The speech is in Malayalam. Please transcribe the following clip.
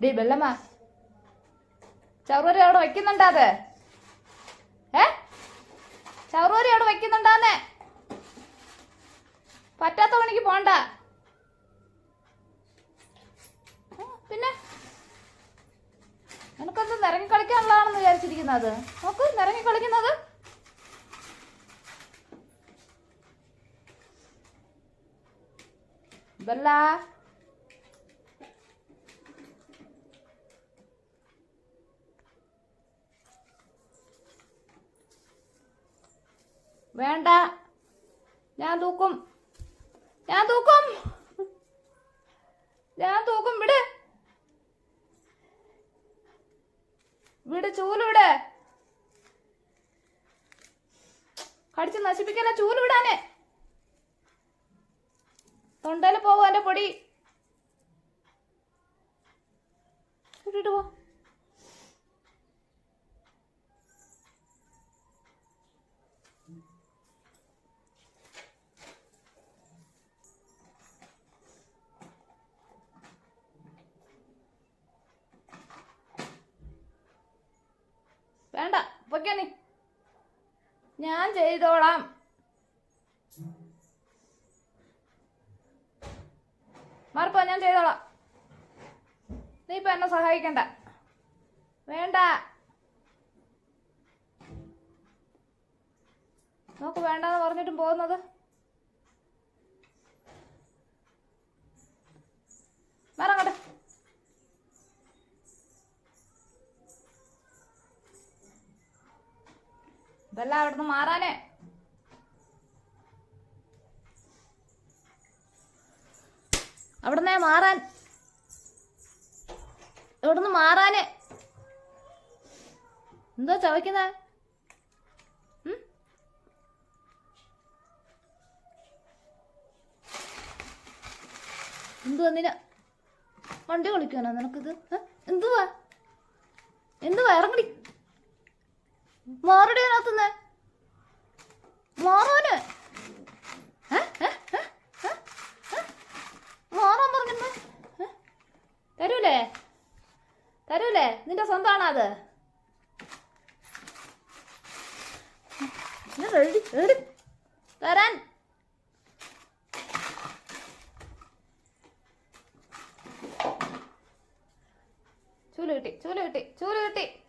ഡീ ബെല്ലമ്മ ചവറൂരി അവിടെ വെക്കുന്നുണ്ടാ അത്? ഏ? ചവറൂരി അവിടെ വെക്കുന്നുണ്ടാന്നേ. പറ്റാത്ത പണിക്ക് പോണ്ട. പിന്നെ? നിനക്കെന്ത് നിറങ്ങി കളിക്കാനുള്ളതാണെന്ന് വിചാരിച്ചിരിക്കുന്നത് നോക്ക് നിറങ്ങി കളിക്കുന്നത്. ബെല്ല വേണ്ട. ഞാൻ തൂക്കും. ഞാൻ തൂക്കും. ഞാൻ തൂക്കും. വിട്. വിട് ചൂലുവിടെ. കടിച്ച് നശിപ്പിക്കല ചൂൽ വിടാനെ തൊണ്ടയിൽ പോവും എന്റെ പൊടി. ഇട്ടിട്ട് പോ. വേണ്ട പൊയ്ക്കോ ഞാൻ ചെയ്തോളാം. മാറിപ്പോ ഞാൻ ചെയ്തോളാം. നീ ഇപ്പൊ എന്നെ സഹായിക്കണ്ട. വേണ്ട. നോക്ക് വേണ്ടെന്ന് പറഞ്ഞിട്ടും പോകുന്നത്. ഇതെല്ലാം അവിടുന്ന് മാറാനേ. അവിടുന്ന് മാറാൻ. ഇവിടുന്ന് മാറാന്. എന്താ ചവയ്ക്കുന്ന? എന്തുവാ നിന? വണ്ടി കളിക്കാനോ നിനക്കിത്? എന്തുവാ? എന്തുവാ? ഇറങ്ങടി. മാറടി അതിനകത്തുനിന്ന്. മാറോന്? മാറാൻ പറഞ്ഞെന്ന്? തരൂലേ? തരൂലേ? നിന്റെ സ്വന്തമാണോ അത്? തരാൻ. ചൂൽ കിട്ടി ചൂൽ കിട്ടി ചൂൽ കിട്ടി.